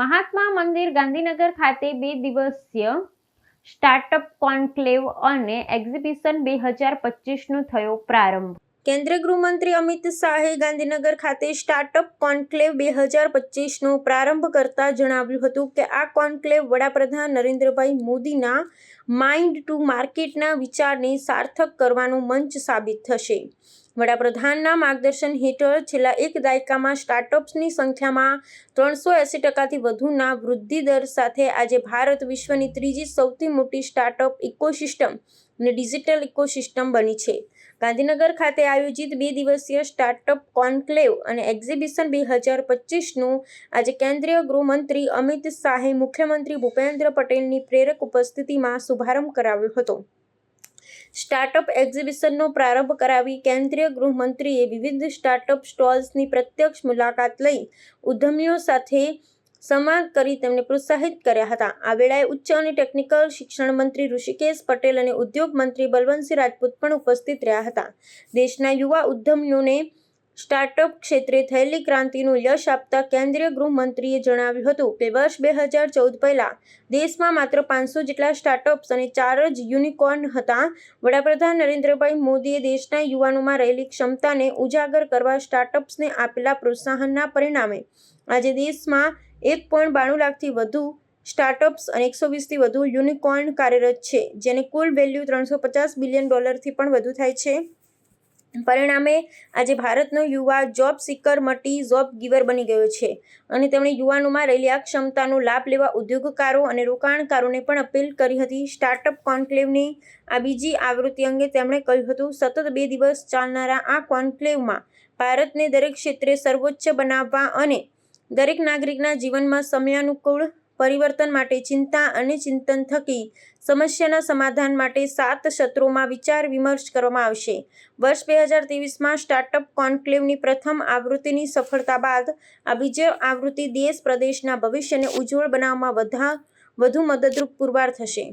મહાત્મા મંદિર ગાંધીનગર ખાતે બે દિવસીય સ્ટાર્ટઅપ કોન્ક્લેવ અને એક્ઝિબિશન બે હજાર પચીસનો થયો પ્રારંભ. કેન્દ્રીય ગૃહમંત્રી અમિત શાહે ગાંધીનગર ખાતે સ્ટાર્ટઅપ કોન્ક્લેવ બે હજાર પચીસનો પ્રારંભ કરતા જણાવ્યું હતું કે આ કોન્ક્લેવ વડાપ્રધાન નરેન્દ્રભાઈ મોદીના માઇન્ડ ટુ માર્કેટના વિચારને સાર્થક કરવાનો મંચ સાબિત થશે. વડાપ્રધાનના માર્ગદર્શન હેઠળ છેલ્લા એક દાયકામાં સ્ટાર્ટઅપ્સની સંખ્યામાં ત્રણસો એંસી ટકાથી વધુના વૃદ્ધિ દર સાથે આજે ભારત વિશ્વની ત્રીજી સૌથી મોટી સ્ટાર્ટઅપ ઇકોસિસ્ટમ અને ડિજિટલ ઇકોસિસ્ટમ બની છે. ગાંધીનગર ખાતે આયોજિત બે દિવસીય સ્ટાર્ટઅપ કોન્ક્લેવ અને એક્ઝિબિશન બે હજાર પચીસનું આજે કેન્દ્રીય ગૃહમંત્રી અમિત શાહે મુખ્યમંત્રી ભૂપેન્દ્ર પટેલની પ્રેરક ઉપસ્થિતિમાં શુભારંભ કરાવ્યો હતો. સ્ટાર્ટઅપ એક્ઝિબિશનનો પ્રારંભ કરાવી કેન્દ્રીય ગૃહમંત્રીએ વિવિધ સ્ટાર્ટઅપ સ્ટોલ્સની પ્રત્યક્ષ મુલાકાત લઈ ઉદ્યમીઓ સાથે સંવાદ કરી તેમને પ્રોત્સાહિત કર્યા હતા. આ વેળાએ ઉચ્ચ અને ટેકનિકલ શિક્ષણ મંત્રી ઋષિકેશ પટેલ અને ઉદ્યોગ મંત્રી બલવંતસિંહ રાજપૂત પણ ઉપસ્થિત રહ્યા હતા. દેશના યુવા ઉદ્યમીઓને સ્ટાર્ટઅપ ક્ષેત્રે થયેલી ક્રાંતિનું યશ આપતા કેન્દ્રીય ગૃહમંત્રીએ જણાવ્યું હતું કે, વર્ષ બે હજાર ચૌદ પહેલા દેશમાં માત્ર પાંચસો જેટલા સ્ટાર્ટઅપ્સ અને ચાર જ યુનિકોર્ન હતા. વડાપ્રધાન નરેન્દ્રભાઈ મોદીએ દેશના યુવાનોમાં રહેલી ક્ષમતાને ઉજાગર કરવા સ્ટાર્ટઅપ્સને આપેલા પ્રોત્સાહનના પરિણામે આજે દેશમાં એક પોઈન્ટ બાણું લાખથી વધુ સ્ટાર્ટઅપ્સ અને એકસો વીસથી વધુ યુનિકોર્ન કાર્યરત છે, જેને કુલ વેલ્યુ ત્રણસો પચાસ બિલિયન ડોલરથી પણ વધુ થાય છે. પરિણામે આજે ભારતનો યુવા જોબ સિકર મટી જોબ ગીવર બની ગયો છે અને તેમણે યુવાનોમાં રહેલી આ ક્ષમતાનો લાભ લેવા ઉદ્યોગકારો અને રોકાણકારોને પણ અપીલ કરી હતી. સ્ટાર્ટઅપ કોન્ક્લેવની આ બીજી આવૃત્તિ અંગે તેમણે કહ્યું હતું, સતત બે દિવસ ચાલનારા આ કોન્ક્લેવમાં ભારતને દરેક ક્ષેત્રે સર્વોચ્ચ બનાવવા અને દરેક નાગરિકના જીવનમાં સમયાનુકૂળ પરિવર્તન માટે ચિંતા અને ચિંતન થકી સમસ્યાના સમાધાન માટે સાત સત્રોમાં વિચાર વિમર્શ કરવામાં આવશે. વર્ષ બે હજાર ત્રેવીસમાં સ્ટાર્ટઅપ કોન્ક્લેવની પ્રથમ આવૃત્તિની સફળતા બાદ આ બીજી આવૃત્તિ દેશ પ્રદેશના ભવિષ્યને ઉજ્જવળ બનાવવામાં વધા વધુ મદદરૂપ પુરવાર થશે.